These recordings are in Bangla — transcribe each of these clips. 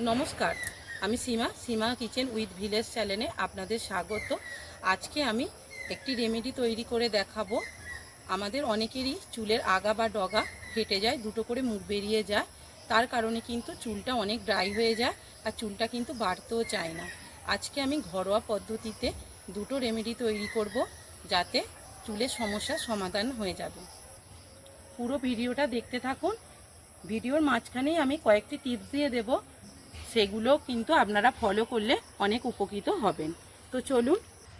নমস্কার, আমি Seema Seema kitchen with village চ্যানেলে আপনাদের স্বাগত। আজকে আমি একটি রেমেডি তৈরি করে দেখাবো। আমাদের অনেকেরই চুলের আগা বা ডগা ফেটে যায়, দুটো করে মুখ বেরিয়ে যায়। তার কারণে কিন্তু চুলটা অনেক ড্রাই হয়ে যায় আর চুলটা কিন্তু বাড়তেও চায় না। আজকে আমি ঘরোয়া পদ্ধতিতে দুটো রেমেডি তৈরি করব যাতে চুলের সমস্যার সমাধান হয়ে যাবে। পুরো ভিডিওটা দেখতে থাকুন। ভিডিওর মাঝখানেই আমি কয়েকটি টিপস দিয়ে দেব। সেগুলো কিন্তু আপনারা ফলো করলে অনেক উপকৃত হবেন। তো চলুন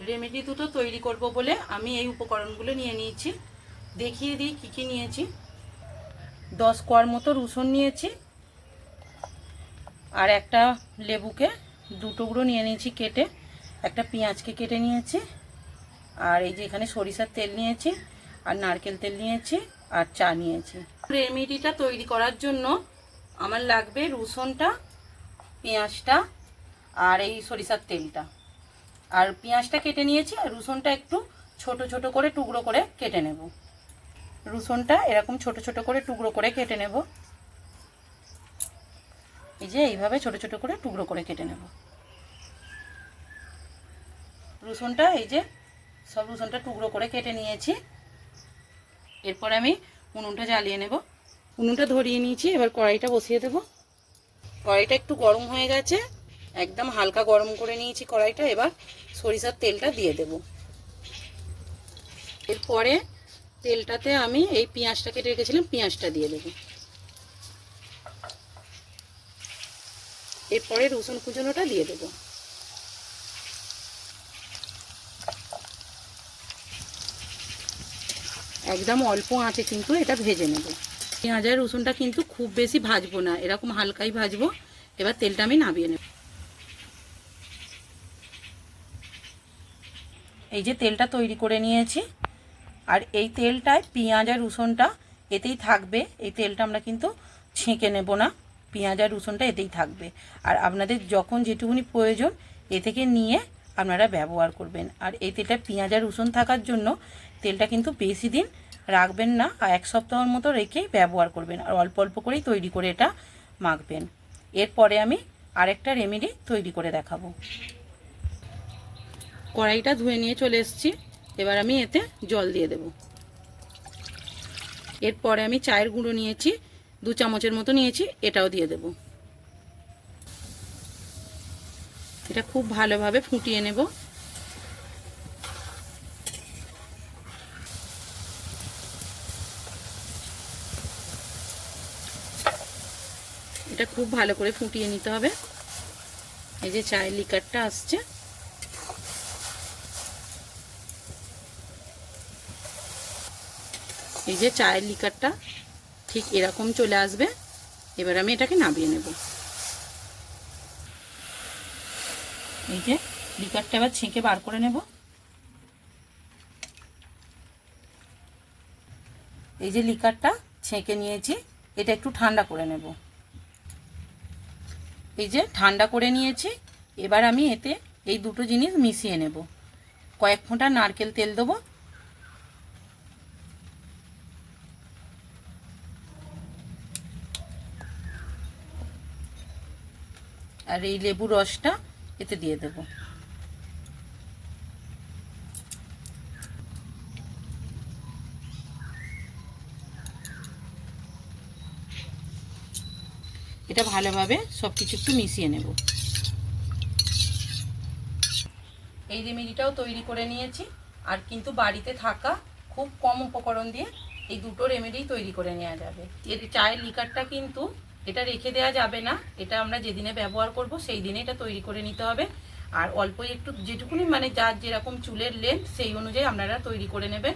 রেমেডি দুটো তৈরি করব বলে আমি এই উপকরণগুলো নিয়ে নিয়েছি। দেখিয়ে দিই কী কী নিয়েছি। দশ কোয়ার মতো রসুন নিয়েছি। আর একটা লেবুকে দু টুকরো নিয়ে নিয়েছি কেটে। একটা পেঁয়াজকে কেটে নিয়েছি। আর এই যে এখানে সরিষার তেল নিয়েছি, আর নারকেল তেল নিয়েছি, আর চা নিয়েছি। রেমেডিটা তৈরি করার জন্য আমার লাগবে রসুনটা পেঁয়াজটা আর এই সরিষার তেলটা। আর পেঁয়াজটা কেটে নিয়েছি আর রসুনটা একটু ছোট ছোট করে টুকরো করে কেটে নেব। রসুনটা এরকম ছোট ছোট করে টুকরো করে কেটে নেব। এই যে এইভাবে ছোট ছোট করে টুকরো করে কেটে নেব। রসুনটা এই যে সব রসুনটা টুকরো করে কেটে নিয়েছি। এরপর আমি উনুনটা জ্বালিয়ে নেব। উনুনটা ধরিয়ে নিয়েছি, এবার কড়াইটা বসিয়ে দেব। কড়াইটা একটু গরম হয়ে গেছে। একদম হালকা গরম করে নিয়েছি কড়াইটা। এবার সরিষার তেলটা দিয়ে দেব। এরপরে তেলটাতে আমি এই পেঁয়াজটা কেটে রেখেছিলাম, পেঁয়াজটা দিয়ে দেব। এরপরে রসুন কুচনোটা দিয়ে দেবো। একদম অল্প আঁচে কিন্তু এটা ভেজে নেব। পেঁয়াজ আর রসুনটা কিন্তু খুব বেশি ভাজবো না, এরকম হালকাই ভাজবো। এবার তেলটা আমি নামিয়ে নেব। এই যে তেলটা তৈরি করে নিয়েছি, আর এই তেলটায় পেঁয়াজ আর রসুনটা এতেই থাকবে। এই তেলটা আমরা কিন্তু ছেঁকে নেব না, পেঁয়াজ আর রসুনটা এতেই থাকবে। আর আপনাদের যখন যেটুকুনি প্রয়োজন, এ থেকে নিয়ে আপনারা ব্যবহার করবেন। আর এই তেলটা পেঁয়াজ আর রসুন থাকার জন্য তেলটা কিন্তু বেশি দিন রাখবেন না, এক সপ্তাহের মতো রেখেই ব্যবহার করবেন আর অল্প অল্প করেই তৈরি করে এটা মাখবেন। এরপরে আমি আরেকটা রেমেডি তৈরি করে দেখাবো। কড়াইটা ধুয়ে নিয়ে চলে এসেছি। এবার আমি এতে জল দিয়ে দেব। এরপরে আমি চায়ের গুঁড়ো নিয়েছি, দু চামচের মতো নিয়েছি, এটাও দিয়ে দেব। এটা খুব ভালোভাবে ফুটিয়ে নেব। এটা খুব ভালো করে ফুটিয়ে নিতে হবে। এই যে চায়ের লিকারটা আসছে। এই যে চায়ের লিকারটা ঠিক এরকম চলে আসবে। এবার আমি এটাকে নামিয়ে নেব। এই যে লিকারটা এবার ছেঁকে বার করে নেব। এই যে লিকারটা ছেঁকে নিয়েছি, এটা একটু ঠান্ডা করে নেব। এই যে ঠান্ডা করে নিয়েছি, এবার আমি এতে এই দুটো জিনিস মিশিয়ে নেব। কয়েক ফোঁটা নারকেল তেল দেবো। আর এই লেবু রসটা এতে দিয়ে দেব। এটা ভালোভাবে সব কিছু একটু মিশিয়ে নেব। এই রেমেডিটাও তৈরি করে নিয়েছি, আর কিন্তু বাড়িতে থাকা খুব কম উপকরণ দিয়ে এই দুটো রেমেডি তৈরি করে নেওয়া যাবে। এর চায়ের লিকারটা কিন্তু এটা রেখে দেওয়া যাবে না, এটা আমরা যেদিনে ব্যবহার করব সেই দিনে এটা তৈরি করে নিতে হবে। আর অল্প একটু যেটুকুনি মানে যার যেরকম চুলের লেন্থ সেই অনুযায়ী আপনারা তৈরি করে নেবেন,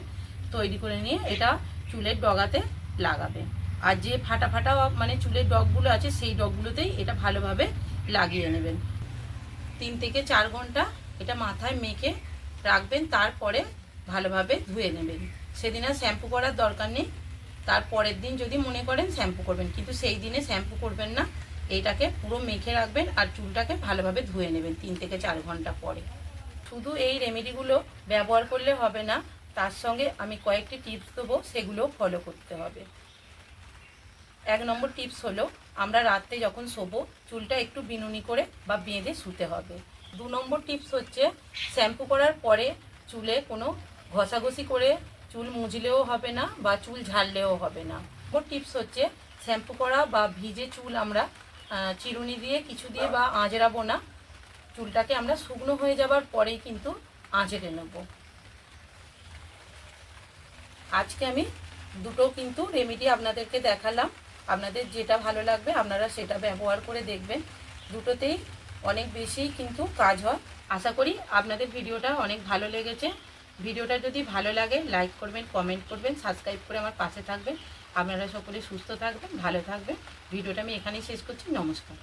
তৈরি করে নিয়ে এটা চুলের ডগাতে লাগাবেন। আর যে ফাটা ফাটা মানে চুলের ডগগুলো আছে, সেই ডগগুলোতেই এটা ভালোভাবে লাগিয়ে নেবেন। তিন থেকে চার ঘণ্টা এটা মাথায় মেখে রাখবেন, তারপরে ভালোভাবে ধুয়ে নেবেন। সেদিন আর শ্যাম্পু করার দরকার নেই। তার পরের দিন যদি মনে করেন শ্যাম্পু করবেন, কিন্তু সেই দিনে শ্যাম্পু করবেন না। এইটাকে পুরো মেখে রাখবেন আর চুলটাকে ভালোভাবে ধুয়ে নেবেন তিন থেকে চার ঘণ্টা পরে। শুধু এই রেমেডিগুলো ব্যবহার করলে হবে না, তার সঙ্গে আমি কয়েকটি টিপস দেবো সেগুলো ফলো করতে হবে। এক নম্বর টিপস হলো, আমরা রাতে যখন শোবো, চুলটা একটু বিনুনি করে বা বেঁধে শুতে হবে। দু নম্বর টিপস হচ্ছে, শ্যাম্পু করার পরে চুলে কোনো ঘষাঘষি করে চুল মুজলেও হবে না বা চুল ঝাড়লেও হবে না। নম্বর টিপস হচ্ছে, শ্যাম্পু করা বা ভিজে চুল আমরা চিরুনি দিয়ে কিছু দিয়ে বা আঁচড়াবো না। চুলটাকে আমরা শুকনো হয়ে যাবার পরেই কিন্তু আঁচড়ে নেব। আজকে আমি দুটো কিন্তু রেমেডি আপনাদেরকে দেখালাম। আপনাদের যেটা ভালো লাগবে, আপনারা সেটা ব্যবহার করে দেখবেন। দুটোতেই অনেক বেশি কিন্তু কাজ হয়। আশা করি আপনাদের ভিডিওটা অনেক ভালো লেগেছে। ভিডিওটা যদি ভালো লাগে, লাইক করবেন, কমেন্ট করবেন, সাবস্ক্রাইব করে আমার পাশে থাকবেন। আপনারা সকলে সুস্থ থাকবেন, ভালো থাকবেন। ভিডিওটা আমি এখানেই শেষ করছি। নমস্কার।